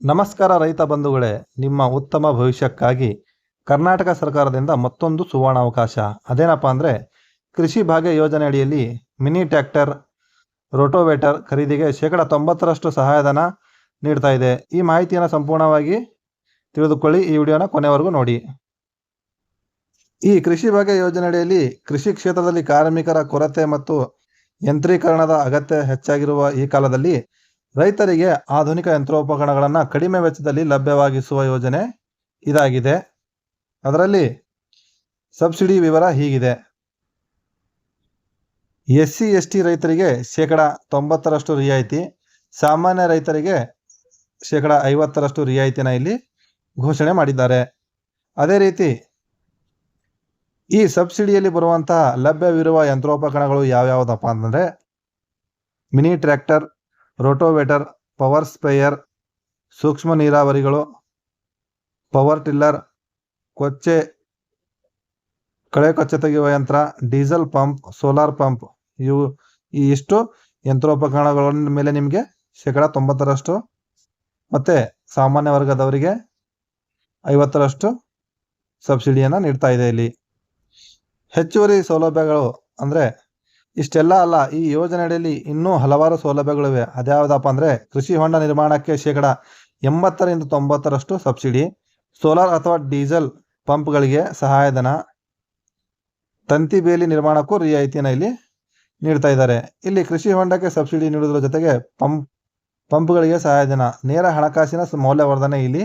ನಮಸ್ಕಾರ ರೈತ ಬಂಧುಗಳೇ, ನಿಮ್ಮ ಉತ್ತಮ ಭವಿಷ್ಯಕ್ಕಾಗಿ ಕರ್ನಾಟಕ ಸರ್ಕಾರದಿಂದ ಮತ್ತೊಂದು ಸುವರ್ಣಾವಕಾಶ. ಅದೇನಪ್ಪ ಅಂದರೆ, ಕೃಷಿ ಭಾಗ್ಯ ಯೋಜನೆ ಅಡಿಯಲ್ಲಿ ಮಿನಿ ಟ್ರ್ಯಾಕ್ಟರ್, ರೋಟೋವೇಟರ್ ಖರೀದಿಗೆ ಶೇಕಡ ತೊಂಬತ್ತರಷ್ಟು ಸಹಾಯಧನ ನೀಡ್ತಾ ಇದೆ. ಈ ಮಾಹಿತಿಯನ್ನು ಸಂಪೂರ್ಣವಾಗಿ ತಿಳಿದುಕೊಳ್ಳಿ ಈ ವಿಡಿಯೋನ ಕೊನೆವರೆಗೂ ನೋಡಿ. ಈ ಕೃಷಿ ಭಾಗ್ಯ ಯೋಜನೆ ಅಡಿಯಲ್ಲಿ ಕೃಷಿ ಕ್ಷೇತ್ರದಲ್ಲಿ ಕಾರ್ಮಿಕರ ಕೊರತೆ ಮತ್ತು ಯಂತ್ರೀಕರಣದ ಅಗತ್ಯ ಹೆಚ್ಚಾಗಿರುವ ಈ ಕಾಲದಲ್ಲಿ ರೈತರಿಗೆ ಆಧುನಿಕ ಯಂತ್ರೋಪಕರಣಗಳನ್ನು ಕಡಿಮೆ ವೆಚ್ಚದಲ್ಲಿ ಲಭ್ಯವಾಗಿಸುವ ಯೋಜನೆ ಇದಾಗಿದೆ. ಅದರಲ್ಲಿ ಸಬ್ಸಿಡಿ ವಿವರ ಹೀಗಿದೆ. ಎಸ್ ಸಿ ಎಸ್ ಟಿ ರೈತರಿಗೆ ಶೇಕಡ ತೊಂಬತ್ತರಷ್ಟು ರಿಯಾಯಿತಿ, ಸಾಮಾನ್ಯ ರೈತರಿಗೆ ಶೇಕಡ ಐವತ್ತರಷ್ಟು ರಿಯಾಯಿತಿನ ಇಲ್ಲಿ ಘೋಷಣೆ ಮಾಡಿದ್ದಾರೆ. ಅದೇ ರೀತಿ ಈ ಸಬ್ಸಿಡಿಯಲ್ಲಿ ಬರುವಂತಹ ಲಭ್ಯವಿರುವ ಯಂತ್ರೋಪಕರಣಗಳು ಯಾವ್ಯಾವುದಪ್ಪ ಅಂತಂದರೆ mini tractor rotovator, power sprayer, ಸೂಕ್ಷ್ಮ ನೀರಾವರಿಗಳು, ಪವರ್ ಟಿಲ್ಲರ್, ಕೊಚ್ಚೆ, ಕಳೆ ಕೊಚ್ಚೆ ತೆಗೆಯುವ ಯಂತ್ರ, ಡೀಸೆಲ್ ಪಂಪ್, ಸೋಲಾರ್ ಪಂಪ್, ಇವು ಈ ಇಷ್ಟು ಯಂತ್ರೋಪಕರಣಗಳ ಮೇಲೆ ನಿಮಗೆ ಶೇಕಡ ತೊಂಬತ್ತರಷ್ಟು ಮತ್ತು ಸಾಮಾನ್ಯ ವರ್ಗದವರಿಗೆ ಐವತ್ತರಷ್ಟು ಸಬ್ಸಿಡಿಯನ್ನು ನೀಡ್ತಾ ಇದೆ ಇಲ್ಲಿ. ಹೆಚ್ಚುವರಿ ಸೌಲಭ್ಯಗಳು ಅಂದರೆ ಇಷ್ಟೆಲ್ಲ ಅಲ್ಲ, ಈ ಯೋಜನೆ ಅಡಿಯಲ್ಲಿ ಇನ್ನೂ ಹಲವಾರು ಸೌಲಭ್ಯಗಳಿವೆ. ಅದ್ಯಾವುದಪ್ಪ ಅಂದರೆ ಕೃಷಿ ಹೊಂಡ ನಿರ್ಮಾಣಕ್ಕೆ ಶೇಕಡ ಎಂಬತ್ತರಿಂದ ತೊಂಬತ್ತರಷ್ಟು ಸಬ್ಸಿಡಿ, ಸೋಲಾರ್ ಅಥವಾ ಡೀಸೆಲ್ ಪಂಪ್ಗಳಿಗೆ ಸಹಾಯಧನ, ತಂತಿ ಬೇಲಿ ನಿರ್ಮಾಣಕ್ಕೂ ರಿಯಾಯಿತಿಯನ್ನು ಇಲ್ಲಿ ನೀಡ್ತಾ ಇದ್ದಾರೆ. ಇಲ್ಲಿ ಕೃಷಿ ಹೊಂಡಕ್ಕೆ ಸಬ್ಸಿಡಿ ನೀಡುವುದರ ಜೊತೆಗೆ ಪಂಪ್, ಪಂಪ್ಗಳಿಗೆ ಸಹಾಯಧನ, ನೇರ ಹಣಕಾಸಿನ ಮೌಲ್ಯವರ್ಧನೆ ಇಲ್ಲಿ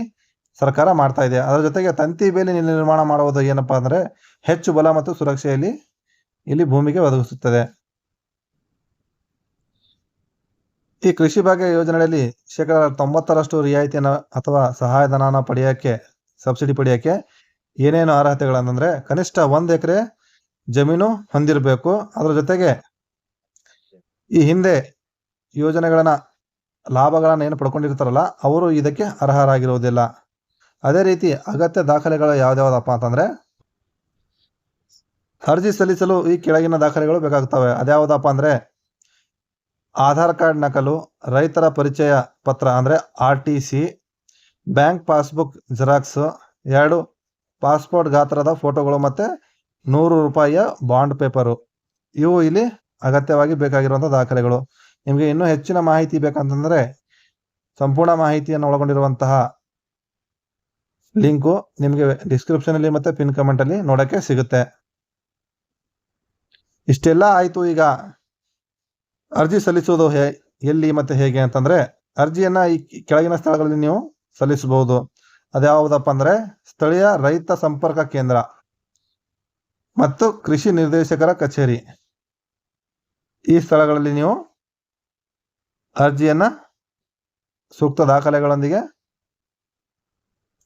ಸರ್ಕಾರ ಮಾಡ್ತಾ ಇದೆ. ಅದರ ಜೊತೆಗೆ ತಂತಿ ಬೇಲಿ ನಿರ್ಮಾಣ ಮಾಡುವುದು ಏನಪ್ಪಾ ಅಂದರೆ ಹೆಚ್ಚು ಬಲ ಮತ್ತು ಸುರಕ್ಷೆಯಲ್ಲಿ ಇಲ್ಲಿ ಭೂಮಿಗೆ ಒದಗಿಸುತ್ತದೆ. ಈ ಕೃಷಿ ಭಾಗ್ಯ ಯೋಜನೆಯಲ್ಲಿ ಶೇಕಡ ತೊಂಬತ್ತರಷ್ಟು ರಿಯಾಯಿತಿಯನ್ನ ಅಥವಾ ಸಹಾಯಧನನ ಪಡೆಯೋಕ್ಕೆ, ಸಬ್ಸಿಡಿ ಪಡೆಯೋಕ್ಕೆ ಏನೇನು ಅರ್ಹತೆಗಳಂತಂದರೆ ಕನಿಷ್ಠ ಒಂದು ಎಕರೆ ಜಮೀನು ಹೊಂದಿರಬೇಕು. ಅದರ ಜೊತೆಗೆ ಈ ಹಿಂದೆ ಯೋಜನೆಗಳನ್ನ ಲಾಭಗಳನ್ನು ಏನು ಪಡ್ಕೊಂಡಿರ್ತಾರಲ್ಲ, ಅವರು ಇದಕ್ಕೆ ಅರ್ಹರಾಗಿರುವುದಿಲ್ಲ. ಅದೇ ರೀತಿ ಅಗತ್ಯ ದಾಖಲೆಗಳು ಯಾವ್ದ್ಯಾವ್ದಪ್ಪ ಅಂತಂದ್ರೆ, ಅರ್ಜಿ ಸಲ್ಲಿಸಲು ಈ ಕೆಳಗಿನ ದಾಖಲೆಗಳು ಬೇಕಾಗ್ತವೆ. ಅದ್ಯಾವುದಪ್ಪ ಅಂದರೆ ಆಧಾರ್ ಕಾರ್ಡ್ ನಕಲು, ರೈತರ ಪರಿಚಯ ಪತ್ರ ಅಂದರೆ R T C, bank passbook xerox, ಎರಡು ಪಾಸ್ಪೋರ್ಟ್ ಗಾತ್ರದ ಫೋಟೋಗಳು ಮತ್ತು ನೂರು ರೂಪಾಯಿಯ ಬಾಂಡ್ ಪೇಪರು. ಇವು ಇಲ್ಲಿ ಅಗತ್ಯವಾಗಿ ಬೇಕಾಗಿರುವಂಥ ದಾಖಲೆಗಳು. ನಿಮಗೆ ಇನ್ನೂ ಹೆಚ್ಚಿನ ಮಾಹಿತಿ ಬೇಕಂತಂದರೆ ಸಂಪೂರ್ಣ ಮಾಹಿತಿಯನ್ನು ಒಳಗೊಂಡಿರುವಂತಹ ಲಿಂಕು ನಿಮಗೆ ಡಿಸ್ಕ್ರಿಪ್ಷನಲ್ಲಿ ಮತ್ತು ಪಿನ್ ಕಮೆಂಟಲ್ಲಿ ನೋಡೋಕ್ಕೆ ಸಿಗುತ್ತೆ. ಇಷ್ಟೆಲ್ಲ ಆಯಿತು ಈಗ. ಅರ್ಜಿ ಸಲ್ಲಿಸುವುದು ಹೇ, ಎಲ್ಲಿ ಮತ್ತು ಹೇಗೆ ಅಂತಂದರೆ, ಅರ್ಜಿಯನ್ನು ಈ ಕೆಳಗಿನ ಸ್ಥಳಗಳಲ್ಲಿ ನೀವು ಸಲ್ಲಿಸಬಹುದು. ಅದ್ಯಾವುದಪ್ಪ ಅಂದರೆ, ಸ್ಥಳೀಯ ರೈತ ಸಂಪರ್ಕ ಕೇಂದ್ರ ಮತ್ತು ಕೃಷಿ ನಿರ್ದೇಶಕರ ಕಚೇರಿ. ಈ ಸ್ಥಳಗಳಲ್ಲಿ ನೀವು ಅರ್ಜಿಯನ್ನು ಸೂಕ್ತ ದಾಖಲೆಗಳೊಂದಿಗೆ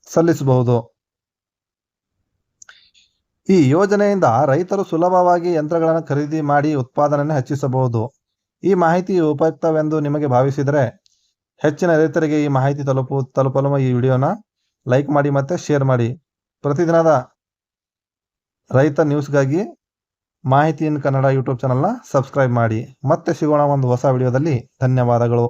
ಸಲ್ಲಿಸಬಹುದು. ಈ ಯೋಜನೆಯಿಂದ ರೈತರು ಸುಲಭವಾಗಿ ಯಂತ್ರಗಳನ್ನು ಖರೀದಿ ಮಾಡಿ ಉತ್ಪಾದನೆಯನ್ನು ಹೆಚ್ಚಿಸಬಹುದು. ಈ ಮಾಹಿತಿ ಉಪಯುಕ್ತವೆಂದು ನಿಮಗೆ ಭಾವಿಸಿದರೆ ಹೆಚ್ಚಿನ ರೈತರಿಗೆ ಈ ಮಾಹಿತಿ ತಲುಪು ತಲುಪಲು ಈ ವಿಡಿಯೋನ ಲೈಕ್ ಮಾಡಿ ಮತ್ತು ಶೇರ್ ಮಾಡಿ. ಪ್ರತಿದಿನದ ರೈತ ನ್ಯೂಸ್ಗಾಗಿ ಮಾಹಿತಿ ಇನ್ ಕನ್ನಡ ಯೂಟ್ಯೂಬ್ ಚಾನಲ್ನ ಸಬ್ಸ್ಕ್ರೈಬ್ ಮಾಡಿ. ಮತ್ತೆ ಸಿಗೋಣ ಒಂದು ಹೊಸ ವಿಡಿಯೋದಲ್ಲಿ. ಧನ್ಯವಾದಗಳು.